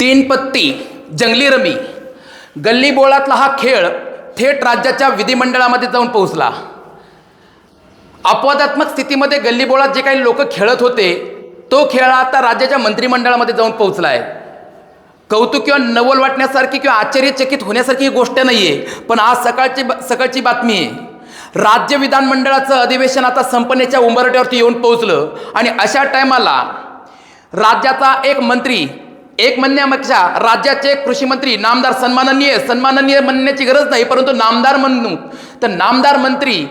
तीन पत्ती जंगली रमी. गल्ली बोळातला हा खेळ थेट राज्याच्या विधिमंडळामध्ये जाऊन पोहोचला. अपवादात्मक स्थितीमध्ये गल्लीबोळात जे काही लोक खेळत होते तो खेळ आता राज्याच्या मंत्रिमंडळामध्ये जाऊन पोहोचला आहे कौतुक किंवा नवल वाटण्यासारखी किंवा आश्चर्यचकित होण्यासारखी ही गोष्ट नाही आहे पण आज सकाळची सकाळची बातमी आहे. राज्य विधानमंडळाचं अधिवेशन आता संपन्नेच्या उंबरट्यावरती येऊन पोहोचलं आणि अशा टायमाला राज्याचा एक मंत्री एक म्हणण्यापेक्षा राज्याचे कृषी मंत्री नामदार सन्माननीय सन्माननीय म्हणण्याची गरज नाही परंतु नामदार म्हणू. तर नामदार मंत्री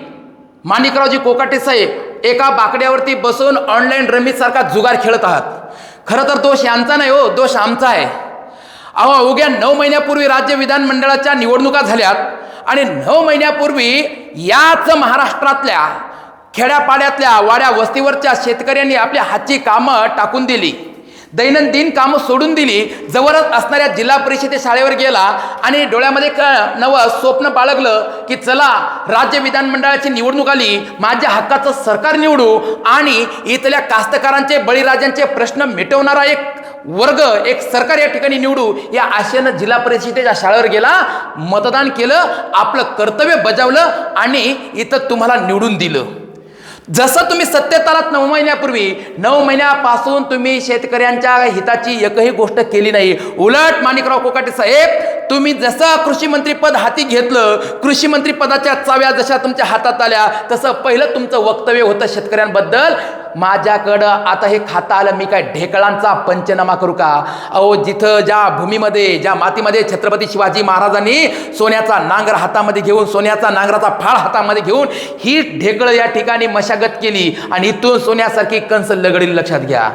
माणिकरावजी कोकाटे साहेब एका बाकड्यावरती बसून ऑनलाईन रमीसारखा जुगार खेळत आहात. खरं तर दोष यांचा नाही हो दोष आमचा आहे. अहो अवघ्या नऊ महिन्यापूर्वी राज्य विधानमंडळाच्या निवडणुका झाल्यात आणि नऊ महिन्यापूर्वी याच महाराष्ट्रातल्या खेड्यापाड्यातल्या वाड्या वस्तीवरच्या शेतकऱ्यांनी आपल्या हातची कामं टाकून दिली. दैनंदिन कामं सोडून दिली जवळच असणाऱ्या जिल्हा परिषदे शाळेवर गेला आणि डोळ्यामध्ये क नवं स्वप्न बाळगलं की चला राज्य विधानमंडळाची निवडणूक आली माझ्या हक्काचं सरकार निवडू आणि इथल्या कास्तकारांचे बळीराजांचे प्रश्न मिटवणारा एक वर्ग एक सरकार या ठिकाणी निवडू या आशेनं जिल्हा परिषदेच्या शाळेवर गेला मतदान केलं आपलं कर्तव्य बजावलं आणि इथं तुम्हाला निवडून दिलं. जसं तुम्ही सत्तेत आलात नऊ महिन्यापूर्वी नऊ महिन्यापासून तुम्ही शेतकऱ्यांच्या हिताची एकही गोष्ट केली नाही. उलट माणिकराव कोकाटे साहेब तुम्ही जसं कृषीमंत्री पद हाती घेतलं कृषी मंत्री पदाच्या चाव्या जशा तुमच्या हातात आल्या तसं पहिलं तुमचं वक्तव्य होतं शेतकऱ्यांबद्दल. माझ्याकडं आता हे खाता आलं मी काय ढेकळांचा पंचनामा करू का? अहो जिथं ज्या भूमीमध्ये ज्या मातीमध्ये छत्रपती शिवाजी महाराजांनी सोन्याचा नांगर हातामध्ये घेऊन सोन्याचा नांगराचा फाळ हातामध्ये घेऊन ही ढेकळं या ठिकाणी मशागत केली आणि इथून सोन्यासारखी कंस लगडील लक्षात घ्या.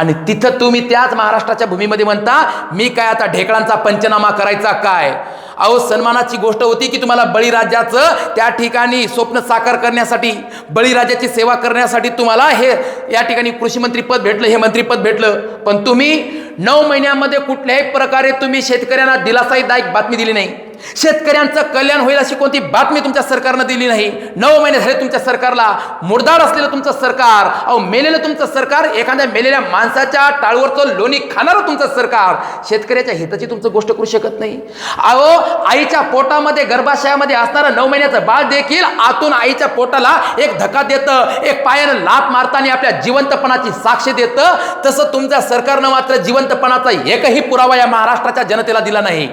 आणि तिथं तुम्ही त्याच महाराष्ट्राच्या भूमीमध्ये म्हणता मी काय आता ढेकळांचा पंचनामा करायचा काय? अहो सन्मानाची गोष्ट होती की तुम्हाला बळीराजाचं त्या ठिकाणी स्वप्न साकार करण्यासाठी बळीराजाची सेवा करण्यासाठी तुम्हाला हे या ठिकाणी कृषी मंत्री पद भेटलं हे मंत्रीपद भेटलं. पण तुम्ही नऊ महिन्यामध्ये कुठल्याही प्रकारे तुम्ही शेतकऱ्यांना दिलासादायक बातमी दिली नाही. शेतकऱ्यांचं कल्याण होईल अशी कोणती बातमी तुमच्या सरकारनं दिली नाही? नऊ महिने झाले तुमच्या सरकारला मुरदाड असलेलं तुमचं सरकार अहो मेलेलं तुमचं सरकार एखाद्या मेलेल्या माणसाच्या टाळवरचं लोणी खाणारं तुमचं सरकार शेतकऱ्याच्या हिताची तुमचं गोष्ट करू शकत नाही. अहो आईच्या पोटामध्ये गर्भाशयामध्ये असणारं नऊ महिन्याचं बाळ देखील आतून आईच्या पोटाला एक धक्का देतं एक पायानं लात मारताना आपल्या जिवंतपणाची साक्ष देतं तसं तुमच्या सरकारनं मात्र जिवंतपणाचा एकही पुरावा या महाराष्ट्राच्या जनतेला दिला नाही.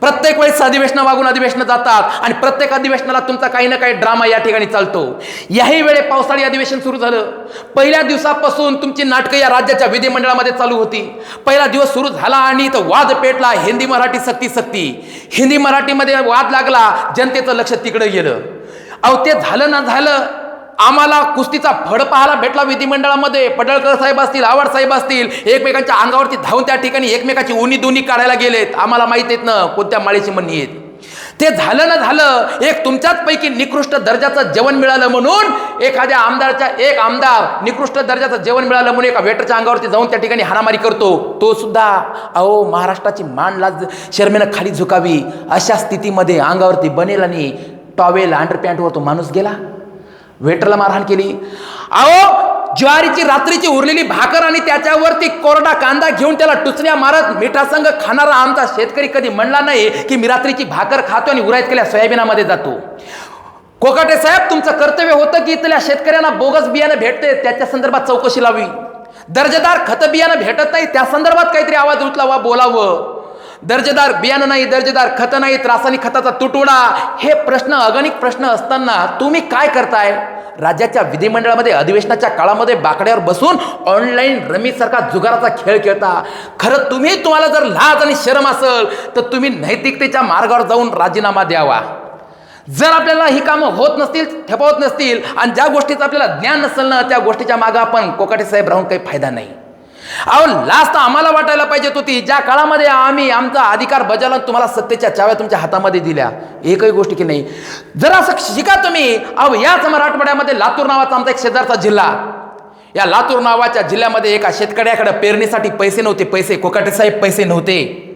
प्रत्येक वेळेस अधिवेशनं वागून अधिवेशनं जातात आणि प्रत्येक अधिवेशनाला तुमचा काही ना काही ड्रामा या ठिकाणी चालतो. याही वेळे पावसाळी अधिवेशन सुरू झालं. पहिल्या दिवसापासून तुमची नाटकं या राज्याच्या विधिमंडळामध्ये चालू होती. पहिला दिवस सुरू झाला आणि इथं वाद पेटला हिंदी मराठी सक्ती सक्ती. हिंदी मराठीमध्ये वाद लागला जनतेचं लक्ष तिकडे गेलं. अहो ते झालं ना झालं आम्हाला कुस्तीचा फड पाहायला भेटला विधिमंडळामध्ये. पडळकर साहेब असतील आवाड साहेब असतील एकमेकांच्या अंगावरती धावून त्या ठिकाणी एकमेकाची उनी दुनी काढायला गेलेत. आम्हाला माहीत आहेत ना कोणत्या माळीची म्हणणी आहेत. ते झालं ना झालं एक तुमच्याच पैकी निकृष्ट दर्जाचं जेवण मिळालं म्हणून एखाद्या आमदारच्या एक आमदार निकृष्ट दर्जाचं जेवण मिळालं म्हणून एका वेटरच्या अंगावरती जाऊन त्या ठिकाणी हाणामारी करतो. तो सुद्धा अहो महाराष्ट्राची मान लाज शर्मेनं खाली झुकावी अशा स्थितीमध्ये अंगावरती बनेल आणि टॉवेल अंडरपॅन्टवर तो माणूस गेला. वेटरला मारहाण केली. अहो ज्वारीची रात्रीची उरलेली भाकर आणि त्याच्यावरती कोरडा कांदा घेऊन त्याला टुचण्या मारत मिठासंग खाणारा आमचा शेतकरी कधी म्हणला नाही की मी रात्रीची भाकर खातो आणि उरायत केल्या सोयाबीनामध्ये जातो. कोकाटे साहेब तुमचं कर्तव्य होतं की इथल्या शेतकऱ्यांना बोगस बियाणं भेटते त्याच्या संदर्भात चौकशी लावी दर्जेदार खत बियाणं भेटत नाही त्या संदर्भात काहीतरी आवाज उचलावा बोलावं. दर्जेदार बियाणं नाही दर्जेदार खतं नाहीत रासायनिक खताचा तुटवडा. हे प्रश्न अगणित प्रश्न असताना तुम्ही काय करताय? राज्याच्या विधिमंडळामध्ये अधिवेशनाच्या काळामध्ये बाकड्यावर बसून ऑनलाईन रमीसारखा जुगाराचा खेळ खेळता. खरं तुम्ही तुम्हाला जर लाज आणि शरम असेल तर तुम्ही नैतिकतेच्या मार्गावर जाऊन राजीनामा द्यावा. जर आपल्याला ही कामं होत नसतील ठेपवत नसतील आणि ज्या गोष्टीचं आपल्याला ज्ञान नसेल ना त्या गोष्टीच्या मागं आपण कोकाटे साहेब राहून काही फायदा नाही. अहो लास्ट आम्हाला वाटायला पाहिजेत होती ज्या काळामध्ये आम्ही आमचा अधिकार बजावला तुम्हाला सत्तेच्या चाव्या तुमच्या हातामध्ये दिल्या. एकही गोष्ट की नाही. जरा असं शिका तुम्ही. अहो याच मराठवाड्यामध्ये लातूर नावाचा आमचा एक शेजारचा जिल्हा. या लातूर नावाच्या जिल्ह्यामध्ये एका शेतकऱ्याकडे पेरणीसाठी पैसे नव्हते पैसे कोकाटे साहेब पैसे नव्हते.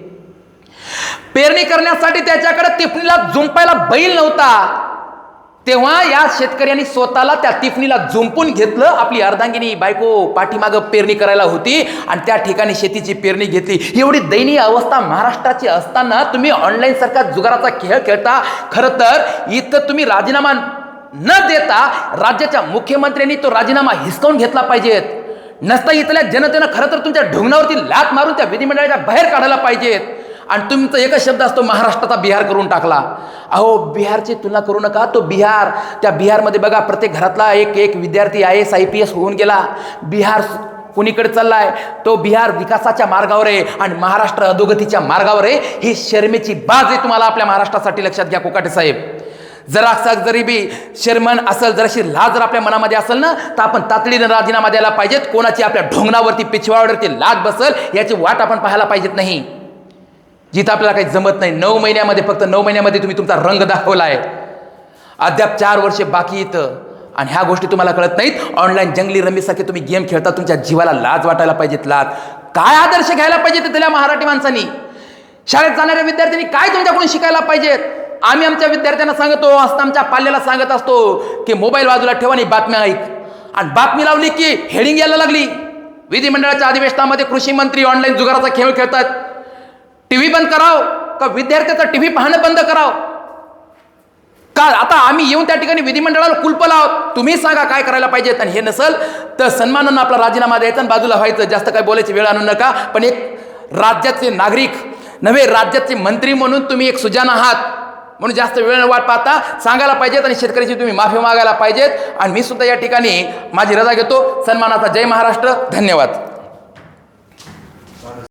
पेरणी करण्यासाठी त्याच्याकडे टिपणीला झुंपायला बैल नव्हता. तेव्हा या शेतकऱ्यांनी स्वतःला त्या तिफणीला झुंपून घेतलं. आपली अर्धांगिनी बायको पाठीमागं पेरणी करायला होती आणि त्या ठिकाणी शेतीची पेरणी घेतली. एवढी दयनीय अवस्था महाराष्ट्राची असताना तुम्ही ऑनलाईन सारखा जुगाराचा खेळ खेळता. खरं तर इथं तुम्ही राजीनामा न देता राज्याच्या मुख्यमंत्र्यांनी तो राजीनामा हिसकावून घेतला पाहिजेत नसता इथल्या जनतेनं खरं तर तुमच्या ढोंगणावरती लात मारून त्या विधिमंडळाच्या बाहेर काढायला पाहिजेत आणि तुमचा एकच शब्द असतो महाराष्ट्राचा बिहार करून टाकला. अहो बिहारची तुलना करू नका. तो बिहार त्या बिहारमध्ये बघा प्रत्येक घरातला एक एक विद्यार्थी I S I P S होऊन गेला. बिहार कुणीकडे चाललाय? तो बिहार विकासाच्या मार्गावर आहे आणि महाराष्ट्र अधोगतीच्या मार्गावर आहे. ही शर्मेची बाज आहे तुम्हाला आपल्या महाराष्ट्रासाठी. लक्षात घ्या कोकाटे साहेब. जरासा जरी बी शर्मन असेल जराशी लाज जर आपल्या मनामध्ये असेल ना तर आपण तातडीनं राजीनामा द्यायला पाहिजेत. कोणाची आपल्या ढोंगणावरती पिछवावरती लाज बसल याची वाट आपण पाहायला पाहिजेत नाही. जिथं आपल्याला काही जमत नाही नऊ महिन्यामध्ये फक्त नऊ महिन्यामध्ये तुम्ही तुमचा रंग दाखवला आहे अद्याप चार वर्षे बाकी इथं. आणि ह्या गोष्टी तुम्हाला कळत नाहीत. ऑनलाईन जंगली रमीसारखे तुम्ही गेम खेळता तुमच्या जीवाला लाज वाटायला पाहिजेत लाज. काय आदर्श घ्यायला पाहिजे तिथल्या मराठी माणसांनी? शाळेत जाणाऱ्या विद्यार्थ्यांनी काय तुमच्याकडून शिकायला पाहिजेत? आम्ही आमच्या विद्यार्थ्यांना सांगतो असं आमच्या पाल्याला सांगत असतो की मोबाईल बाजूला ठेवा आणि बातम्या ऐक. आणि बातमी लावली की हेडिंग यायला लागली. विधिमंडळाच्या अधिवेशनामध्ये कृषी मंत्री ऑनलाईन जुगाराचा खेळ खेळतात. टी व्ही बंद कराव का विद्यार्थ्याचा टीव्ही पाहणं बंद कराव? का आता आम्ही येऊन त्या ठिकाणी विधिमंडळाला कुलप लावत तुम्ही सांगा काय करायला पाहिजेत आणि हे नसल तर सन्मानानं आपला राजीनामा द्यायचा आणि बाजूला व्हायचं. जास्त काय बोलायची वेळ आणू नका. पण एक राज्याचे नागरिक नव्हे राज्याचे मंत्री म्हणून तुम्ही एक सुजान आहात. म्हणून जास्त वेळ न वाट पाहता सांगायला पाहिजेत आणि शेतकऱ्याची तुम्ही माफी मागायला पाहिजेत. आणि मी सुद्धा या ठिकाणी माझी रजा घेतो. सन्मानाचा जय महाराष्ट्र. धन्यवाद.